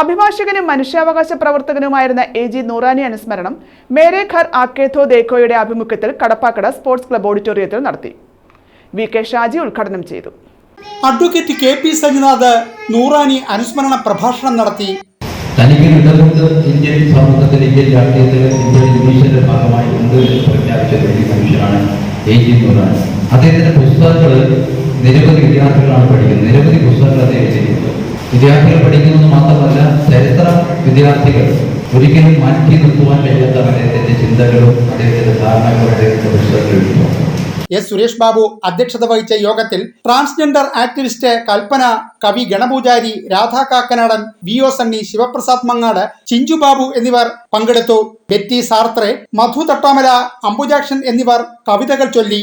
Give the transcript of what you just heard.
അഭിഭാഷകനും മനുഷ്യാവകാശ പ്രവർത്തകനുമായിരുന്ന A G Noorani അനുസ്മരണം മേരെ ഘർ ആക്കേഥോ ദേക്കോയുടെ ആഭിമുഖ്യത്തിൽ കടപ്പാക്കട സ്പോർട്സ് ക്ലബ് ഓഡിറ്റോറിയത്തിൽ നടത്തി. വി കെ ഷാജി ഉദ്ഘാടനം ചെയ്തു. Advocate K P Sajinath Noorani അനുസ്മരണ പ്രഭാഷണം നടത്തി. തനിക്ക് ഇടതുകൊണ്ട് ഇന്ത്യൻ സമൂഹത്തിൽ ഇന്ത്യൻ ഡിവിഷന്റെ ഭാഗമായി ഉണ്ട് എന്ന് പ്രഖ്യാപിച്ച വലിയ മനുഷ്യനാണ് എ ജി നൂറാൻ അദ്ദേഹത്തിന്റെ പുസ്തകങ്ങൾ നിരവധി വിദ്യാർത്ഥികളാണ് പഠിക്കുന്നത്. നിരവധി പുസ്തകങ്ങൾ അദ്ദേഹം എഴുതിയിട്ടുണ്ട്. വിദ്യാർത്ഥികൾ പഠിക്കുന്നത് മാത്രമല്ല ചരിത്ര വിദ്യാർത്ഥികൾ ഒരിക്കലും മാറ്റി നിർത്തുവാൻ കഴിയാത്ത അദ്ദേഹത്തിന്റെ ചിന്തകളും അദ്ദേഹത്തിന്റെ ധാരണകളും അദ്ദേഹത്തിന്റെ എസ്. സുരേഷ് ബാബു അധ്യക്ഷത വഹിച്ച യോഗത്തിൽ ട്രാൻസ്ജെൻഡർ ആക്ടിവിസ്റ്റ് കൽപ്പന കവി ഗണപൂജാരി രാധാ കാക്കനാടൻ വി ഒ സണ്ണി ശിവപ്രസാദ് മങ്ങാട് ചിഞ്ചു ബാബു എന്നിവർ പങ്കെടുത്തു. ബെറ്റി സാർത്രെ മധു തട്ടാമല അംബുജാക്ഷൻ എന്നിവർ കവിതകൾ ചൊല്ലി.